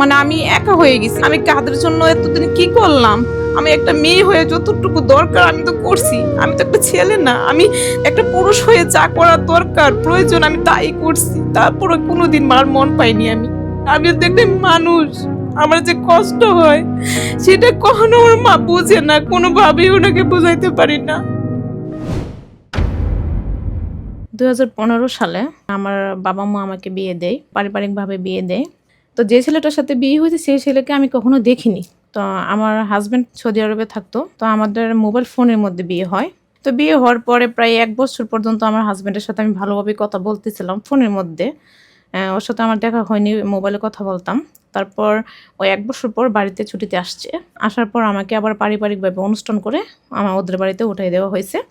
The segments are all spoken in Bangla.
মানে আমি একা হয়ে গেছি। আমি কাদের জন্য এতদিন কি করলাম? আমি একটা মেয়ে হয়ে যতটুকু দরকার আমি তো করছি। আমি তো একটা ছেলে না। আমি একটা পুরুষ হয়ে যা করার দরকার, প্রয়োজন আমি তাই করছি। তারপরে কোনোদিন মার মন পাইনি আমি। আমি তো একটা মানুষ, আমার যে কষ্ট হয়, সেটা কখনো আমার মা বোঝে না, কোনোভাবেই ওনাকে বোঝাইতে পারি না। দুই হাজার পনেরো সালে আমার বাবা মা আমাকে বিয়ে দেয়, পারিবারিকভাবে বিয়ে দেয়। তো যে ছেলেটার সাথে বিয়ে হয়েছে, সেই ছেলেকে আমি কখনো দেখিনি। তো আমার হাজব্যান্ড সৌদি আরবে থাকতো, তো আমাদের মোবাইল ফোনের মধ্যে বিয়ে হয়। তো বিয়ে হওয়ার পরে প্রায় এক বছর পর্যন্ত আমার হাজব্যান্ডের সাথে আমি ভালোভাবে কথা বলতেছিলাম ফোনের মধ্যে। ওর সাথে আমার দেখা হয়নি মোবাইলে কথা বলতাম। তারপর ওই এক বছর পর বাড়িতে ছুটিতে আসছে। আসার পর আমাকে আবার পারিবারিকভাবে অনুষ্ঠান করে আমার ওদের বাড়িতে উঠাই দেওয়া হয়েছে।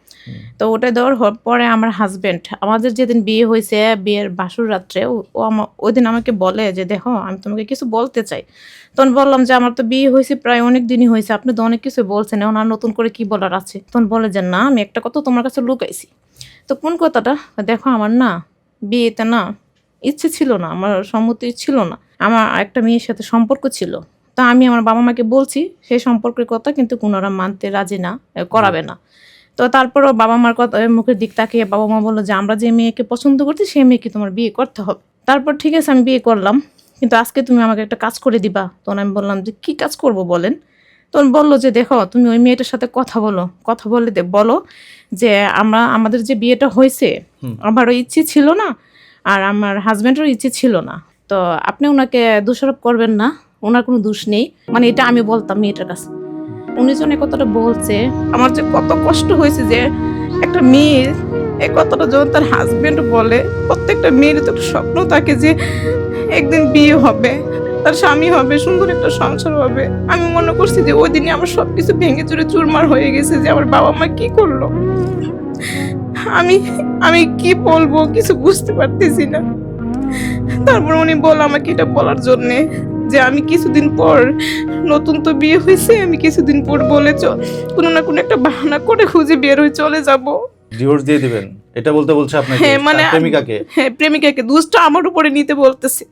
তো ওটা দেওয়ার পরে আমার হাজব্যান্ড আমাদের যেদিন বিয়ে হয়েছে, বিয়ের বাসুর রাত্রে, ও ও আমা- ওই দিন আমাকে বলে যে, দেখো, আমি তোমাকে কিছু বলতে চাই। তখন বললাম যে, আমার তো বিয়ে হয়েছে প্রায় অনেক দিনই হয়েছে, আপনি তো অনেক কিছু বলছেন, এখন আর নতুন করে কি বলার আছে? তখন বলে যে, না, আমি একটা কথা তোমার কাছে লুকাইছি। তো কোন কথাটা? দেখো, আমার না বিয়েতে না ইচ্ছে ছিল না, আমার সম্মতি ছিল না। আমার একটা মেয়ের সাথে সম্পর্ক ছিল। তা আমি আমার বাবা মাকে বলছি সেই সম্পর্কের কথা কিন্তু কোনোরা মানতে রাজি না করাবে না। তো তারপরও বাবা মার কথা মুখের দিক তাকিয়ে বাবা মা বলল যে আমরা যে মেয়েকে পছন্দ করছি সেই মেয়েকে তোমার বিয়ে করতে হবে। তারপর ঠিক আছে আমি বিয়ে করলাম। কিন্তু আজকে তুমি আমাকে একটা কাজ করে দিবা। তখন আমি বললাম যে কি কাজ করব বলেন? তখন বলল যে দেখো তুমি ওই মেয়েটার সাথে কথা বলো। কথা বলে দে বলো যে আমরা আমাদের যে বিয়েটা হয়েছে আমারও ইচ্ছে ছিল না আর আমার হাজব্যান্ডেরও ইচ্ছে ছিল না। তো আপনি ওনাকে দোষারোপ করবেন না, ওনার কোনো দোষ নেই। মানে এটা আমি বলতাম মেয়েটার কাছে। উনি এই কথাটা বলছে, আমার যে কত কষ্ট হয়েছে যে একটা মেয়ে এই কথাটা যখন তার হাজবেন্ড বলে, প্রত্যেকটা মেয়ের তো একটা স্বপ্ন থাকে যে একদিন বিয়ে হবে, তার স্বামী হবে, সুন্দর একটা সংসার হবে। আমি মনে করছি যে ওই দিনে আমার সব কিছু ভেঙে চুরে চুরমার হয়ে গেছে যে আমার বাবা মা কি করল। আমি আমি কি বলব কিছু বুঝতে পারতেছি না। তারপর উনি বল আমাকে এটা বলার জন্যে যে আমি কিছুদিন পর নতুন তো বিয়ে হয়েছে আমি কিছুদিন পর বলে কোনো না কোনো একটা বাহানা করে খুঁজে বের হয়ে চলে যাব। ডিভোর্স দিয়ে দিবেন। এটা বলতে বলছে আপনাকে। হ্যাঁ, মানে প্রেমিকাকে? হ্যাঁ প্রেমিকাকে। দোষটা আমার উপরে নিতে বলতেছে।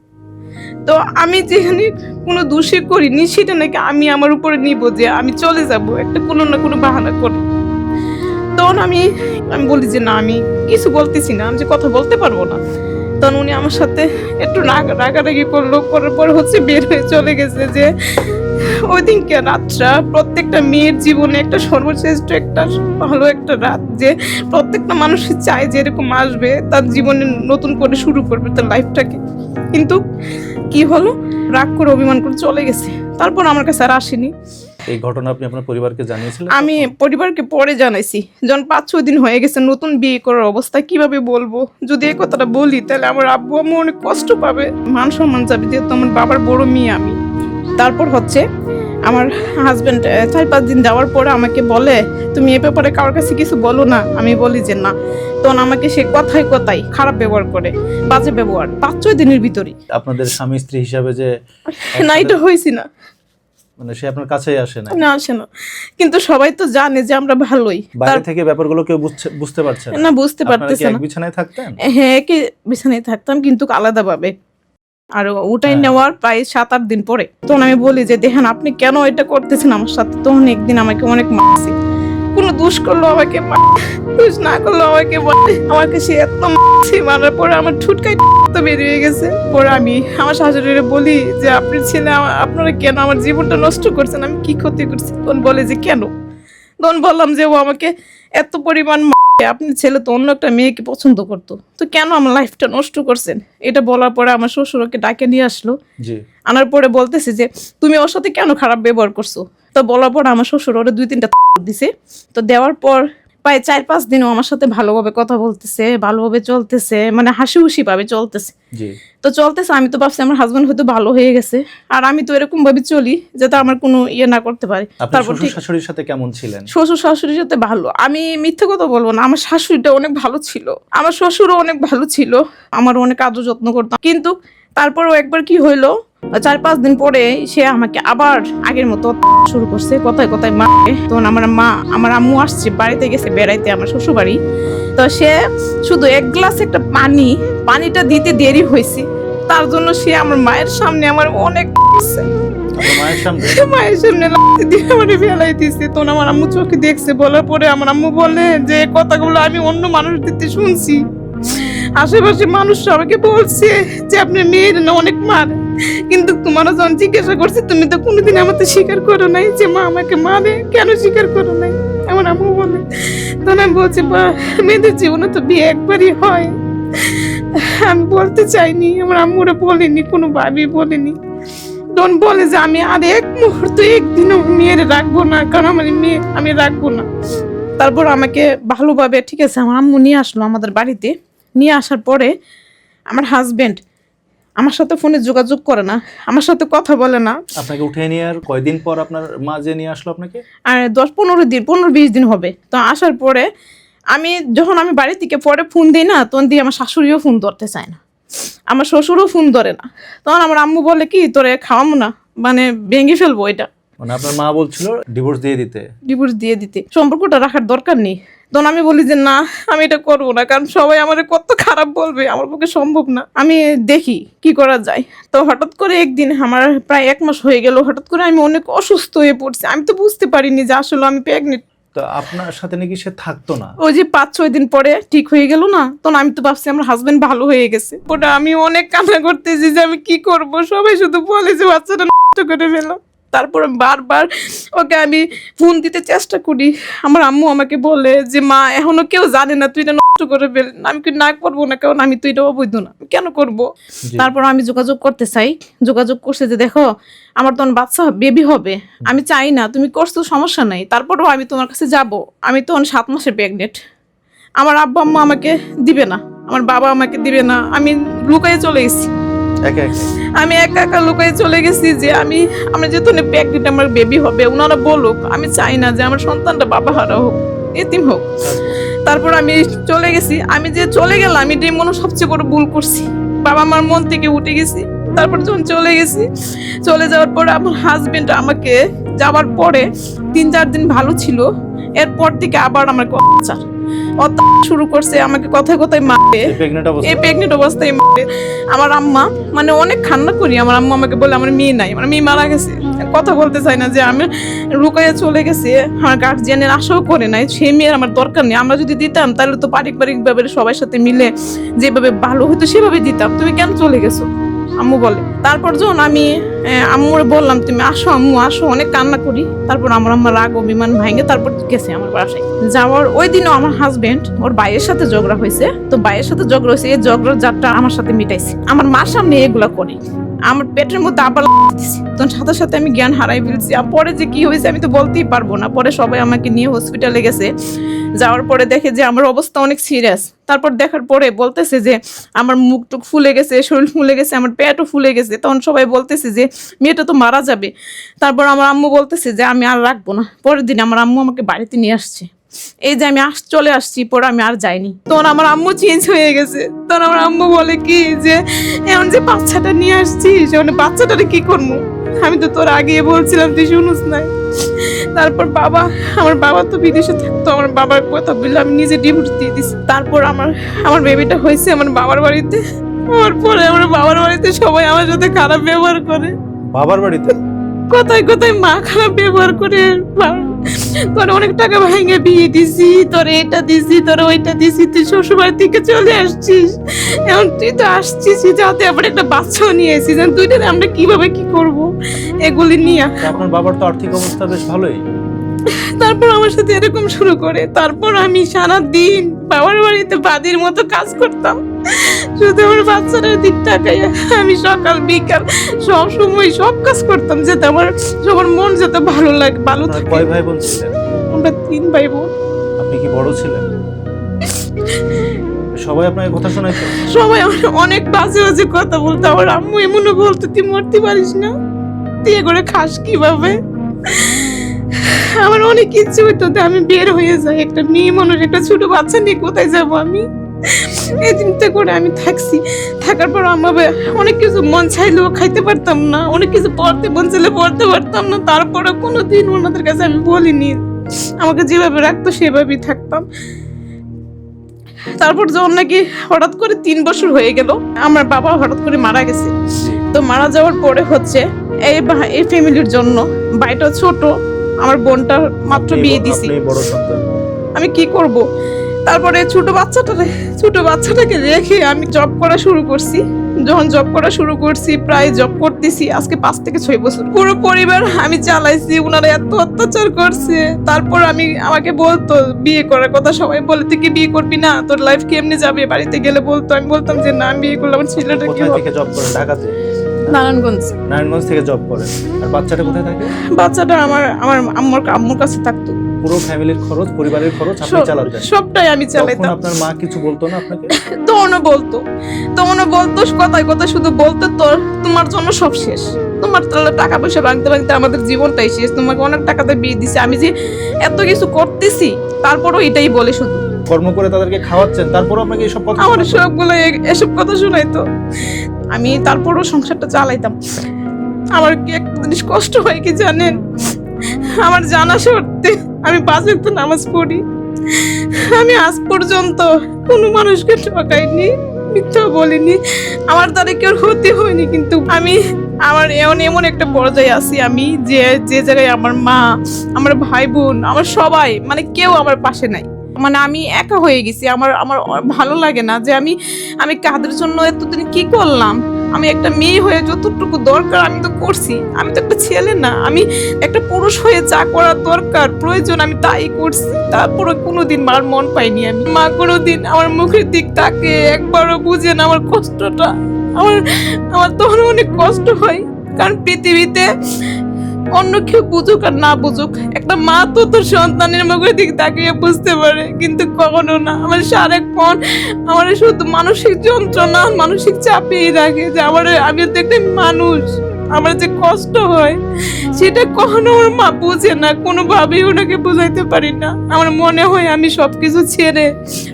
তো আমি যেখানে কোনো দোষে করিনি সেটা নাকি আমি আমার উপরে নিব যে আমি চলে যাব একটা কোনো না কোনো বাহানা করে। তখন আমি আমি বলি যে না আমি কিছু বলতেছি না আমি যে কথা বলতে পারব না। তখন উনি আমার সাথে একটু রাগ রাগারাগি করল, করার পর হচ্ছে বের হয়ে চলে গেছে যে ওই দিনকে রাতটা প্রত্যেকটা মেয়ের জীবনে একটা সর্বশ্রেষ্ঠ একটা ভালো একটা রাত যে প্রত্যেকটা মানুষ চায় যে এরকম আসবে, তার জীবনে নতুন করে শুরু করবে তার লাইফটাকে। কিন্তু কি হলো? রাগ করে অভিমান করে চলে গেছে। তারপর আমার কাছে আর আসেনি। এই ঘটনা আপনি আপনার পরিবারকে জানিয়েছিলেন? আমি পরিবারকে পরে জানাইছি। যখন পাঁচ ছয় দিন হয়ে গেছে নতুন বিয়ে করার অবস্থা কীভাবে বলব? যদি এই কথাটা বলি তাহলে আমার আব্বু আম্মু অনেক কষ্ট পাবে। মান সম্মান যাবে যেহেতু আমার বাবার বড় মেয়ে আমি। তারপর হচ্ছে আমার হাজবেন্ড চার পাঁচ দিন যাওয়ার পরে আমাকে বলে তুমি এ ব্যাপারে কারোর কাছে কিছু বলো না? আমি বলি যে না। তখন আমাকে সে কথায় কথায় খারাপ ব্যবহার করে বাজে ব্যবহার পাঁচ ছয় দিনের ভিতরে আপনাদের স্বামী স্ত্রী হিসাবে যে না এটা হয়েছি না। মানে সে আপনার কাছেই আসে না না আসে না। কিন্তু সবাই তো জানে যে আমরা ভালোই। বাইরে থেকে ব্যাপারগুলো কেউ বুঝতে পারছে না। বুঝতে পারতেছে না। বিছানায় থাকতেন? হ্যাঁ একে বিছানায় থাকতাম কিন্তু আলাদা ভাবে আর ওটাই হ্যাঁ। নেওয়ার প্রায় সাত আট দিন পরে। তখন আমি বলি যে দেখেন আপনি কেন এটা করতেছেন আমার সাথে? তখন একদিন আমাকে অনেক মারছে। কোনো দোষ করল আমাকে দোষ না করল আমাকে বলে আমাকে সে এত মারছে মারার পরে আমার ঠুটকাই তো বেরিয়ে গেছে। পরে আমি আমার শাশুড়িরে বলি যে আপনি ছেলে আপনারা কেন আমার জীবনটা নষ্ট করছেন? আমি কি ক্ষতি করছি? তখন বলে যে কেন? তখন বললাম যে ও আমাকে এত পরিমাণ আপনি ছেলে তো অন্য একটা মেয়েকে পছন্দ করতো। তো কেন আমার লাইফটা নষ্ট করছেন? এটা বলার পরে আমার শ্বশুরকে ডাকে নিয়ে আসলো। আনার পরে বলতেছে যে তুমি ওর সাথে কেন খারাপ ব্যবহার করছ? তো বলার পর আমার শ্বশুর ওরা দুই তিনটা দিছে। তো দেওয়ার পর প্রায় চার পাঁচ দিনও আমার সাথে ভালোভাবে কথা বলতেছে ভালোভাবে চলতেছে মানে হাসি খুশি ভাবে চলতেছে তো চলতেছে আমি তো ভাবছি আমার হাজবেন্ড হয়তো ভালো হয়ে গেছে। আর আমি তো এরকম ভাবে চলি যাতে আমার কোনো ইয়ে না করতে পারে। তারপর শাশুড়ির সাথে কেমন ছিলেন? শ্বশুর শাশুড়ির সাথে ভালো। আমি মিথ্যে কথা বলব না আমার শাশুড়িটা অনেক ভালো ছিল। আমার শ্বশুরও অনেক ভালো ছিল আমার অনেক আদর যত্ন করতাম। কিন্তু তারপরও একবার কি হইল চার পাঁচ দিন পরে সে আমাকে আবার আগের মতো শুরু করছে কথায় কথায় মারে তখন আমার মা আমার আম্মু আসছে বাড়িতে গেছে বেড়াইতে আমার শ্বশুর বাড়ি তো সে শুধু এক গ্লাস একটা পানি পানিটা দিতে দেরি হয়েছে। তার জন্য সে আমার মায়ের সামনে আমার অনেক মায়ের সামনে? দিয়ে আমার ফেলাই দিছে। তখন আমার আম্মু চোখে দেখছে বলার পরে আমার আম্মু বলে যে কথাগুলো আমি অন্য মানুষদের দিতে শুনছি। আশেপাশে মানুষ আমাকে বলছে যে আপনার মেয়ের না, অনেক মার। কিন্তু তোমারও যখন জিজ্ঞাসা করছে, তুমি তো কোনোদিন আমাকে স্বীকার করো নাই যে মা আমাকে মারে। কেন স্বীকার করো নাই? আমার আম্মু বলে। তখন আমি বলছি, বা, মেয়েদের জীবনে তো বিয়ে একবারই হয়। আমি বলতে চাইনি, আমার আম্মুরা বলেনি, কোনো ভাবি বলেনি। তখন বলে যে, আমি আর এক মুহূর্ত একদিনও মেয়ের রাখব না, কারণ আমার মেয়ে, আমি রাখব না। তারপর আমাকে ভালোভাবে, ঠিক আছে, আমার আম্মু নিয়ে আসলো আমাদের বাড়িতে। নিয়ে আসার পরে আমার হাজবেন্ড আমার সাথে ফোনে যোগাযোগ করে না আমার সাথে কথা বলে না। আপনাকে উঠিয়ে নিয়ে আর কয়দিন পর আপনার মা যে নিয়ে আসলো আপনাকে? আর দশ পনেরো দিন পনেরো বিশ দিন হবে। তো আসার পরে আমি যখন আমি বাড়ি থেকে পরে ফোন দিই না তখন দিয়ে আমার শাশুড়িও ফোন ধরতে চায় না। আমার শ্বশুরও ফোন ধরে না। তখন আমার আম্মু বলে কি তোরে খাওয়াবো না? মানে ভেঙে ফেলব এটা। মানে আপনার মা বলছিল ডিভোর্স দিয়ে দিতে। ডিভোর্স দিয়ে দিতে। সম্পর্কটা রাখার দরকার নেই। তখন আমি বলি যে না আমি এটা করব না। কারণ সবাই আমার কত খারাপ বলবে আমার পক্ষে সম্ভব না। আমি দেখি কি করা যায়। তো হঠাৎ করে একদিন আমার প্রায় এক মাস হয়ে গেল হঠাৎ করে আমি অনেক অসুস্থ হয়ে পড়ছি। আমি তো বুঝতে পারিনি যে আসলে আমি প্রেগনেন্ট। তো আপনার সাথে নাকি সে থাকতো না? ওই যে পাঁচ ছয় দিন পরে ঠিক হয়ে গেল না? তখন আমি তো ভাবছি আমার হাজবেন্ড ভালো হয়ে গেছে। ওটা আমি অনেক কান্না করতেছি যে আমি কি করব? সবাই শুধু বলে যে বাচ্চাটা নষ্ট করে ফেলো। তারপর বারবার ওকে আমি ফোন দিতে চেষ্টা করি। আমার আম্মু আমাকে বলে যে মা এখনও কেউ জানে না তুই এটা নষ্ট করে ফেল আমি কি না করব না কারণ আমি তো এটা অবৈধ না কেন করব? তারপর আমি যোগাযোগ করতে চাই। যোগাযোগ করছে যে দেখো আমার তখন বাচ্চা বেবি হবে। আমি চাই না তুমি করছ সমস্যা নাই। তারপরেও আমি তোমার কাছে যাব। আমি তখন সাত মাসে প্রেগনেন্ট আমার আব্বা আম্মা আমাকে দিবে না। আমার বাবা আমাকে দিবে না। আমি লুকায়ে চলে একে আমি একা একা লুকায়ে চলে গেছি যে আমি, আমরা যেহেতু প্রেগনেন্ট আমার বেবি হবে ওনারা বলুক, আমি চাই না যে আমার সন্তানটা বাবা হারা হোক, এতিম হোক। তারপর আমি চলে গেছি, আমি যে চলে গেলাম আমি এটাই মনে সবচেয়ে বড় ভুল করছি। বাবা মার মন থেকে উঠে গেছি, তারপর যখন চলে গেছি, চলে যাওয়ার পরে আমার হাজবেন্ড আমাকে যাওয়ার পরে তিন চার দিন ভালো ছিল, এরপর থেকে আবার আমার অত্যাচার। শুরু করছে আমাকে কথায় কথায় মারে এই প্রেগনেন্ট অবস্থায়? মারে আমার আম্মা মানে অনেক কান্না করি আমার আম্মা আমাকে বলে আমার মেয়ে নাই আমার মেয়ে মারা গেছে। কথা বলতে চাই না যে আমি লুকাইয়া চলে গেছে। আমার গার্জিয়ানের আশাও করে নাই সেই মেয়ের আমার দরকার নেই। আমরা যদি দিতাম তাহলে তো পারিবারিক ভাবে সবার সাথে মিলে যেভাবে ভালো হতো সেভাবে দিতাম। তুমি কেন চলে গেছো? আম্মু বলে। তারপর যখন আমি আম্মুরে বললাম, তুমি আসো আম্মু, আসো, অনেক কান্না করি। তারপর আমার আম্মা রাগ অভিমান ভাঙে, তারপর গেছে আমার বাসায়। যাওয়ার ওই দিনও আমার হাজবেন্ড ওর ভাইয়ের সাথে ঝগড়া হয়েছে। তো ভাইয়ের সাথে ঝগড়া হয়েছে, এই ঝগড়ার জাতটা আমার সাথে মিটাইছে। আমার মার সামনে এগুলো করি। আমার পেটের মধ্যে আবার তখন সাথে সাথে আমি জ্ঞান হারাই ফেলছি। আর পরে যে কি হয়েছে আমি তো বলতেই পারব না। পরে সবাই আমাকে নিয়ে হসপিটালে গেছে। যাওয়ার পরে দেখে যে আমার অবস্থা অনেক সিরিয়াস তারপর দেখার পরে বলতেছে যে, আমার মুখ টুক ফুলে গেছে, শরীর ফুলে গেছে, আমার পেটও ফুলে গেছে। তখন সবাই বলতেছে যে, মেয়েটা তো মারা যাবে। তারপর আমার আম্মু বলতেছে যে, আমি আর রাখব না। পরের দিন আমার আম্মু আমাকে বাড়িতে নিয়ে আসছে। এই যে আমি আস, চলে আসছি, পরে আমি আর যাইনি। তখন আমার আম্মু চেঞ্জ হয়ে গেছে। তখন আমার আম্মু বলে কি যে এমন যে বাচ্চাটা নিয়ে আসছিস বাচ্চাটারে কি করব? আমি তো তোর আগে বলছিলাম, তুই শুনুস না তারপর বাবা আমার বাবা তো বিদেশে থাকতো আমার বাবার কথা বললে আমি নিজে ডিভোর্স দিয়ে দিছি। তারপর আমার আমার বেবিটা হয়েছে আমার বাবার বাড়িতে। তারপরে পরে আমার বাবার বাড়িতে সবাই আমার সাথে খারাপ ব্যবহার করে। বাবার বাড়িতে? কোথায় কোথায় মা খারাপ ব্যবহার করে? তোর অনেক টাকা ভাঙে বিয়ে দিছি তোর এটা দিছি তোর ওইটা দিছি তুই শ্বশুরবাড়ি থেকে চলে আসছিস। এখন তুই তো আসছিস যাতে আবার একটা বাচ্চাও নিয়ে এসেছিস। এখন দুইটা আমরা কীভাবে কি করব? এগুলি নিয়ে আপনার বাবার তো আর্থিক অবস্থা বেশ ভালোই। তারপর আমার সাথে এরকম শুরু করে। তারপর আমি সারা দিন বাবার বাড়িতে বাদির মতো কাজ করতাম। শুধু আমার বাচ্চাটার দিক তাকাই আমি সকাল বিকাল সব সময় সব কাজ করতাম যাতে আমার সবার মন যাতে ভালো লাগে ভালো থাকে। কয় ভাই বোন ছিলেন? আমরা তিন ভাই বোন। আপনি কি বড় ছিলেন? সবাই আপনাকে কথা শোনাইতো? সবাই অনেক বাজে বাজে কথা বলতো। আমার আম্মু এমনও বলতো তুই মরতে পারিস না। তুই করে খাস কীভাবে? আমার অনেক ইচ্ছে হইতো যে আমি বের হয়ে যাই। একটা মেয়ে মানুষ একটা ছোট বাচ্চা নিয়ে কোথায় যাব আমি? এই চিন্তা করে আমি থাকছি। থাকার পর আমার অনেক কিছু মন চাইলেও খাইতে পারতাম না অনেক কিছু পড়তে মন চাইলে পড়তে পারতাম না। তারপরে কোনো দিন ওনাদের কাছে আমি বলিনি। আমাকে যেভাবে রাখতো সেভাবেই থাকতাম। তারপর যখন নাকি হঠাৎ করে তিন বছর হয়ে গেল আমার বাবা হঠাৎ করে মারা গেছে। তো মারা যাওয়ার পরে হচ্ছে এই এই ফ্যামিলির জন্য বাড়িটা ছোট আমার বোনটা মাত্র বিয়ে দিছি। আমি কি করব? তারপরে ছোট বাচ্চাটা ছোট বাচ্চাটাকে রেখে আমি জব করা শুরু করছি। যখন জব করা শুরু করছি প্রায় জব করতেছি। আজকে পাঁচ থেকে ছয় বছর। পুরো পরিবার আমি চালাইছি ওনারা এত অত্যাচার করছে। তারপর আমি আমাকে বলতো বিয়ে করার কথা সবাই বলে তুই কি বিয়ে করবি না? তোর লাইফ কেমনে যাবে? বাড়িতে গেলে বলতো। আমি বলতাম যে না আমি বিয়ে করলাম আমার ছেলেটা কি হবে নারায়ণগঞ্জ। নারায়ণগঞ্জ থেকে জব করেন। আর বাচ্চাটা কোথায় থাকে? বাচ্চাটা আমার আমার আম্মুর আম্মুর কাছে থাকতো। পুরো ফ্যামিলির খরচ পরিবারের খরচ আপনি চালাতেন। সবটাই আমি তখন চালাইতাম। আপনার মা কিছু বলতো না আপনাকে? তখনও বলতো। তখনও বলতো কথায় কথা শুধু বলতো তোর তোমার জন্য সব শেষ। তোমার তাহলে টাকা পয়সা ভাঙতে ভাঙতে আমাদের জীবনটাই শেষ। তোমাকে অনেক টাকাতে বিয়ে দিছে। আমি যে এত কিছু করতেছি তারপরও এটাই বলে শুধু। কর্ম করে তাদেরকে খাওয়াচ্ছেন তারপর আপনাকে এইসব কথা আমার সবগুলো এসব কথা শোনাইতো আমি তারপরও সংসারটা চালাইতাম। আমার কি একটা জিনিস কষ্ট হয় কি জানেন? আমার জানা সত্ত্বে আমি পাঁচ ওয়াক্ত নামাজ পড়ি। আমি আজ পর্যন্ত কোনো মানুষকে ঠকাইনি মিথ্যা বলিনি। আমার দ্বারা কেউ ক্ষতি হয়নি কিন্তু আমি আমার এমন এমন একটা পর্যায়ে আছি আমি যে যে জায়গায় আমার মা আমার ভাই বোন আমার সবাই মানে কেউ আমার পাশে নাই। মানে আমি একা হয়ে গেছি। আমার আমার ভালো লাগে না যে আমি আমি কাদের জন্য এতদিন কি করলাম? আমি একটা মেয়ে হয়ে যতটুকু দরকার আমি তো করছি। আমি তো একটা ছেলে না। আমি একটা পুরুষ হয়ে যা করার দরকার, প্রয়োজন আমি তাই করছি। তারপরে কোনোদিন মার মন পাইনি আমি। মা কোনোদিন আমার মুখের দিক তাকে একবারও বুঝে না আমার কষ্টটা। আমার আমার তখন অনেক কষ্ট হয়। কারণ পৃথিবীতে অন্য কেউ বুঝুক আর না বুঝুক, একটা মা তো তোর সন্তানের মুখের দিকে তাকিয়ে বুঝতে পারে, কিন্তু কখনো না। আমার সারাক্ষণ আমার শুধু মানসিক যন্ত্রণা মানসিক চাপেই রাখে যে আমার আমি তো একটা মানুষ। আমার যে কষ্ট হয়, সেটা কখনো আমার মা বুঝে না, কোনোভাবেই ওনাকে বোঝাইতে পারি না। আমার মনে হয় আমি সব কিছু ছেড়ে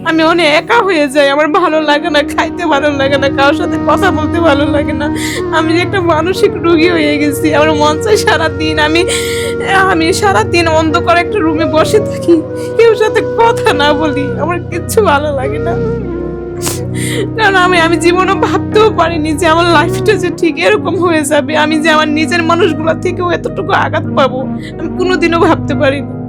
আমি অনেক একা হয়ে যাই। আমার ভালো লাগে না, খাইতে ভালো লাগে না, কারোর সাথে কথা বলতে ভালো লাগে না। আমি যে একটা মানসিক রোগী হয়ে গেছি, আমার মন চাই সারাদিন আমি আমি সারাদিন অন্ধকার একটা রুমে বসে থাকি, কেউ সাথে কথা না বলি, আমার কিচ্ছু ভালো লাগে না। কারণ আমি আমি জীবনও ভাবতেও পারিনি যে আমার লাইফটা যে ঠিক এরকম হয়ে যাবে। আমি যে আমার নিজের মানুষগুলো থেকেও এতটুকু আঘাত পাবো, আমি কোনোদিনও ভাবতে পারিনি।